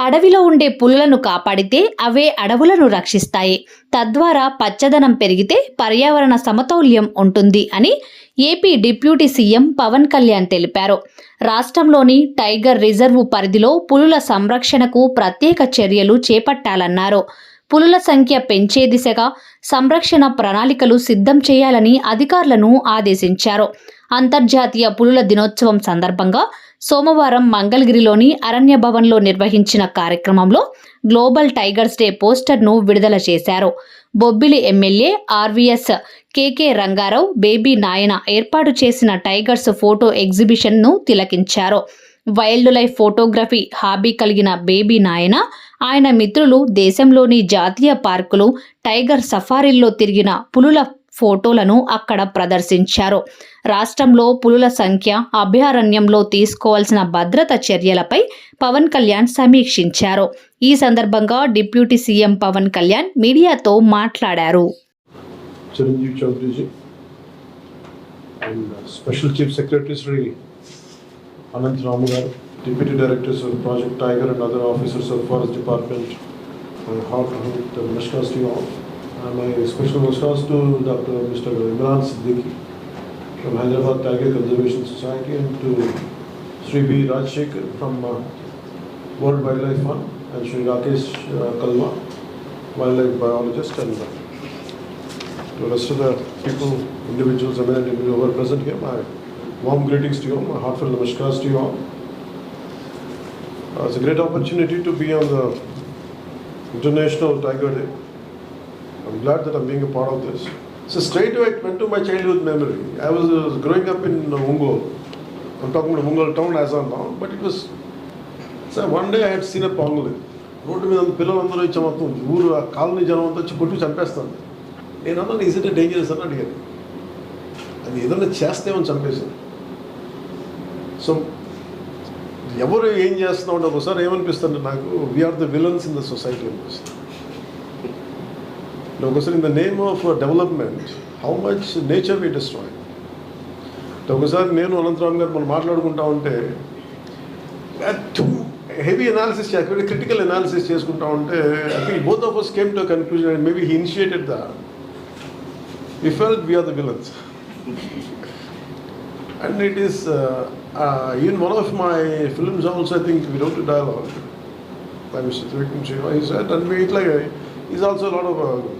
అడవిలో ఉండే పులులను కాపాడితే అవే అడవులను రక్షిస్తాయి. తద్వారా పచ్చదనం పెరిగితే పర్యావరణ సమతౌల్యం ఉంటుంది అని AP deputy CM Pawan Kalyan తెలిపారు. రాష్ట్రంలోని టైగర్ రిజర్వు పరిధిలో పులుల సంరక్షణకు ప్రత్యేక చర్యలు చేపట్టాలన్నారు. పులుల సంఖ్య పెంచే దిశగా సంరక్షణ ప్రణాళికలు సిద్ధం చేయాలని అధికారులను ఆదేశించారు. అంతర్జాతీయ పులుల దినోత్సవం సందర్భంగా సోమవారం మంగళగిరిలోని అరణ్య భవన్లో నిర్వహించిన కార్యక్రమంలో గ్లోబల్ టైగర్స్ డే పోస్టర్ను విడుదల చేశారు. Bobbili MLA RVS KK Rangarao Baby Nayana ఏర్పాటు చేసిన టైగర్స్ ఫోటో ఎగ్జిబిషన్ను తిలకించారు. వైల్డ్ లైఫ్ ఫోటోగ్రఫీ హాబీ కలిగిన బేబీ నాయన ఆయన మిత్రులు దేశంలోని జాతీయ పార్కులు టైగర్ సఫారీల్లో తిరిగిన పులుల ఫోటోలను అక్కడ ప్రదర్శించారు. రాష్ట్రంలో పులుల సంఖ్య అభయారణ్యంలో తీసుకోవాల్సిన భద్రత చర్యలపై పవన్ కళ్యాణ్ సమీక్షించారు. ఈ సందర్భంగా డిప్యూటీ సీఎం పవన్ కళ్యాణ్ మీడియాతో మాట్లాడారు. My special namaskars to Dr. Mr. Imran Siddiqui from Hyderabad Tiger Conservation Society and to Sri B. Rajshekhar from uh, World Wildlife Fund and Sri Rakesh uh, Kalwa, wildlife biologist and uh, the rest of the people, individuals, eminent individuals who are present here, my warm greetings to you my heartfelt namaskars to you all. Uh, it's a great opportunity to be on the International Tiger Day. I'm glad that I'm being a part of this. So straight away it went to my childhood memory. I was uh, growing up in Mungol. I'm talking about Mungol town as of now, but it was. So one day I had seen a pangolin. Road మీద పిల్లలందరూ ఇచ్చే మొత్తం ఊరు ఆ colony జనం అంతా వచ్చి కొట్టి చంపేస్తాను నేను అన్నాను ఈజ్ ఇట్ డేంజరస్ అని అడిగాను అది ఏదైనా చేస్తేమని చంపేసింది సో ఎవరు ఏం చేస్తున్నాం ఒకసారి ఏమనిపిస్తుంది నాకు we are the villains in the society అనిపిస్తుంది అంటే ఒకసారి in the name of development how much nature we destroy ఒకసారి నేను అనంతరామ్ గారు మనం మాట్లాడుకుంటా ఉంటే uh, హెవీ అనాలిసిస్ చేయాలి క్రిటికల్ అనాలిసిస్ చేసుకుంటా ఉంటే I think both of us came to conclusion maybe he initiated the we felt we are the villains and it is, uh, uh one of one of my films also, I think we wrote a dialogue by Mr. Trivikram Shiva. Said, and we, uh,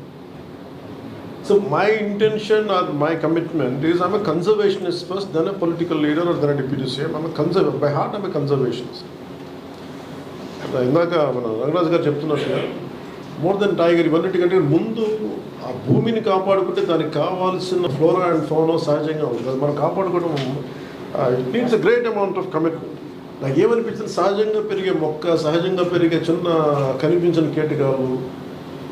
so my intention or my commitment is I'm conservationist first then a political leader or then deputy CM I'm conserve by heart I'm conservationist ఇందాక మన రంగరాజు గారు చెప్తున్నట్టుగా more than tiger ఇవన్నిటికంటే ముందు ఆ భూమిని కాపాడుకుంటే దానికి కావాల్సిన flora and ఫోనో సహజంగా ఉంటుంది. అది మనం కాపాడుకోవడం it needs a great amount of commitment నాకు ఏమనిపించింది? సహజంగా పెరిగే మొక్క సహజంగా పెరిగే చిన్న కనిపించిన కీటకాలు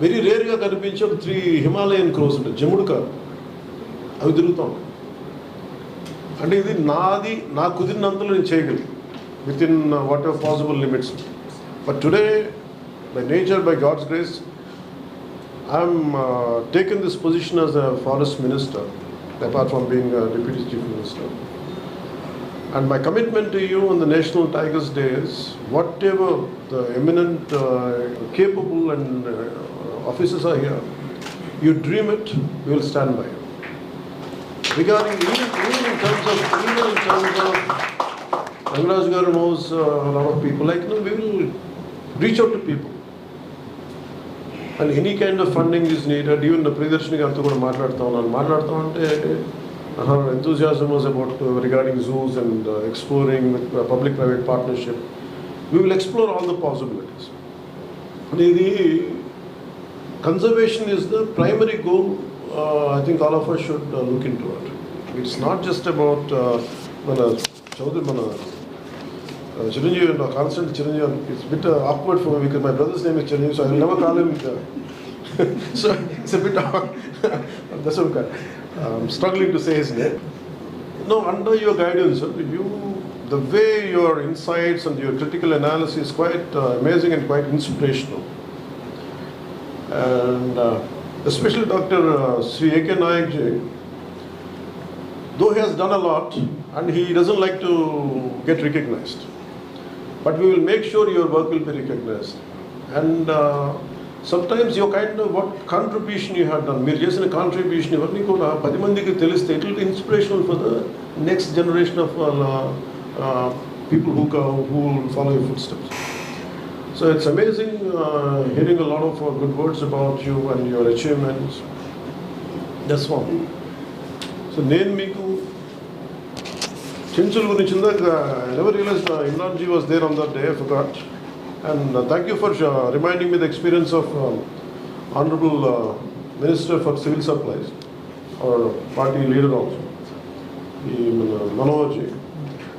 వెరీ రేర్గా కనిపించే ఒక త్రీ హిమాలయన్ క్రోస్ ఉంటుంది జముడు కాదు. అవి తిరుగుతాం అంటే ఇది నాది నా కుదిరినంతలో నేను చేయగలి within whatever possible limits but today by nature by God's grace I'm taking this position as a forest minister apart from being deputy chief minister and my commitment to you on the national tigers days whatever the eminent capable and officers are here, you dream it, we will stand by you. Regarding even, even in terms of even in terms of Rangaraj Garu knows uh, a lot of people. Like you know, we will reach out to people. And any kind of funding is needed even Priyadarshini గారితో కూడా మాట్లాడుతూ ఉన్నాను మాట్లాడుతూ ఉంటే enthusiasm was about regarding zoos and exploring public private partnership we will explore all the possibilities ఇది Conservation is the primary goal I think all of us should look into it it's not just about మన చౌదరి మన uh, Chiranjeevi and constant Chiranjeevi. It's a bit uh, awkward for me because my brother's name is Chiranjeevi, so I will never call him. Uh, so it's a bit awkward. That's okay. I'm struggling to say his name. No, under your guidance, uh, you, the way your insights and your critical analysis is quite uh, amazing and quite inspirational. And uh, especially Dr. Uh, Sri A.K. Nayak ji, though he has done a lot and he doesn't like to get recognized. But we will make sure your work will be recognized. And uh, sometimes your kind of what contribution you have done, మీరు చేసిన contribution ఇవన్నీ కూడా పది మందికి తెలిస్తే it will be inspirational for the next generation of people who who follow you footsteps so it's amazing hearing a lot of good words about you and your achievements that's one so నేను మీకు చెంచుల గురించి ఇందాక never realize Imran ji was there on that day forgot and thank you for reminding me the experience of honourable minister for civil supplies our party leader also ఈ మన Manoj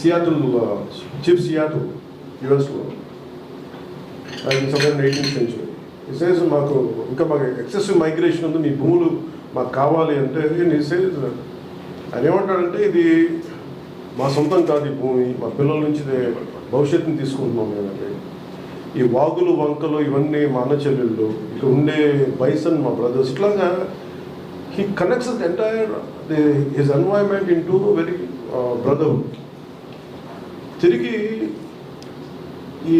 Seattle chief Seattle యుఎస్లో southern eighteenth century Sage మాకు ఇంకా మాకు excessive migration ఉంది. మీ భూములు మాకు కావాలి అంటే సేజ్ ఆయన ఏమంటాడంటే ఇది మా సొంతం కాదు ఈ భూమి మా పిల్లల నుంచి భవిష్యత్తుని తీసుకుంటున్నాం మేమంటే ఈ వాగులు వంకలు ఇవన్నీ మా అన్న చెల్లెళ్ళు ఇక్కడ ఉండే బైసన్ మా బ్రదర్స్ ఇట్లాగా he connects entire his environment into very brother తిరిగి ఈ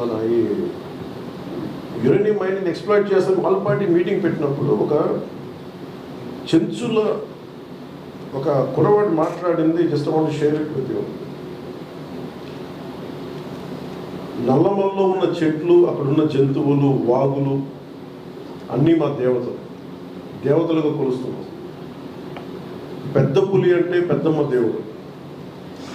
మన ఈ యురేనియం మైనింగ్ ఎక్స్ప్లాయిట్ చేస్తాను వాళ్ళ పార్టీ మీటింగ్ పెట్టినప్పుడు ఒక చెంచుల ఒక కురవాడు మాట్లాడింది జస్ట్ వాళ్ళు షేర్ విత్ యూ నల్లమల్లో ఉన్న చెట్లు అక్కడ ఉన్న జంతువులు వాగులు అన్నీ మా దేవతలు. దేవతలుగా కొలుస్తున్నాం పెద్ద పులి అంటే పెద్దమ్మ దేవుడు.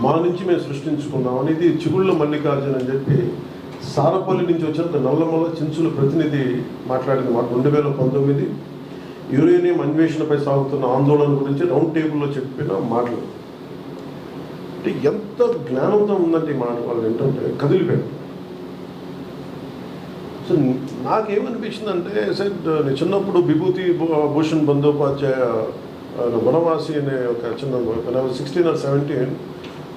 మా నుంచి మేము సృష్టించుకున్నాం అనేది చిగుళ్ళ మల్లికార్జున అని చెప్పి సారపల్లి నుంచి వచ్చిన నల్లమల్ల చించుల ప్రతినిధి మాట్లాడింది మాకు రెండు వేల పంతొమ్మిది. యురేనియం అన్వేషణపై సాగుతున్న ఆందోళన గురించి రౌండ్ టేబుల్లో చెప్పిన మాటలు. అంటే ఎంత జ్ఞానంతో ఉందంటే ఈ మాట వాళ్ళు ఏంటంటే కదిలిపోయాడు సో నాకేమనిపించిందంటే సార్ నేను చిన్నప్పుడు విభూతి భూ- భూషణ్ బందోపాధ్యాయ వనవాసి అనే ఒక చిన్న సిక్స్టీన్ ఆర్ సెవెంటీన్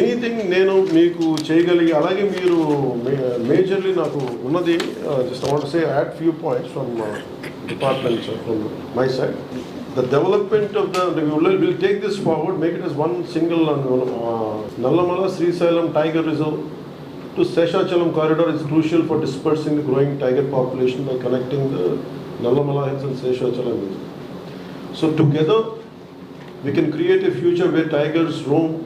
ఎనీథింగ్ నేను మీకు చేయగలిగి అలాగే మీరు మేజర్లీ నాకు ఉన్నది just want say add few points from department from my side the development of the will take this forward make it as one single Nallamala Srisailam tiger reserve to Seshachalam corridor is crucial for dispersing the growing tiger population by connecting the Nallamala Hills and Seshachalam Hills. So together, we can create a future where tigers roam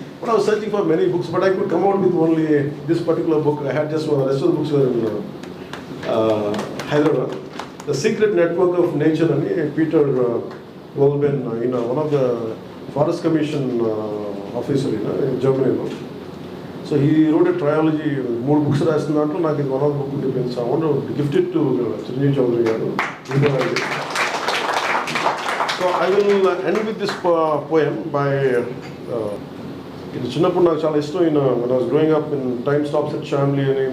but I was searching for many books but I could come out with only this particular book I had just rest of books Hyderabad the secret network of nature అని Peter వోల్బెన్ ఈయన one of the forest commission officer ఈయన జర్మనీలో so ఈ road trilogy మూడు books రాసిన దాంట్లో నాకు ఇది one of book depends I want gifted to Chiranjeevi Chowdary garu so I will end with this poem by uh, ఇది చిన్నప్పుడు నాకు చాలా ఇష్టం ఈయన మన was growing up in time stops at family అని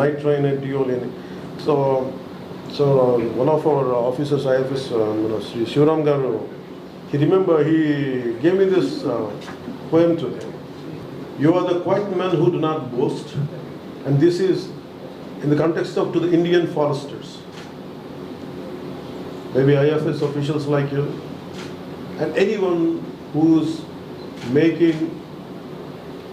నైట్ ట్రైన్ ఎట్ డియోలి అని so so one of our officers IFS మన Shri Shivram garu he remember he gave me this poem to You are the quiet men who do not boast, and this is in the context of to the Indian foresters. Maybe IFS officials like you, and anyone who's making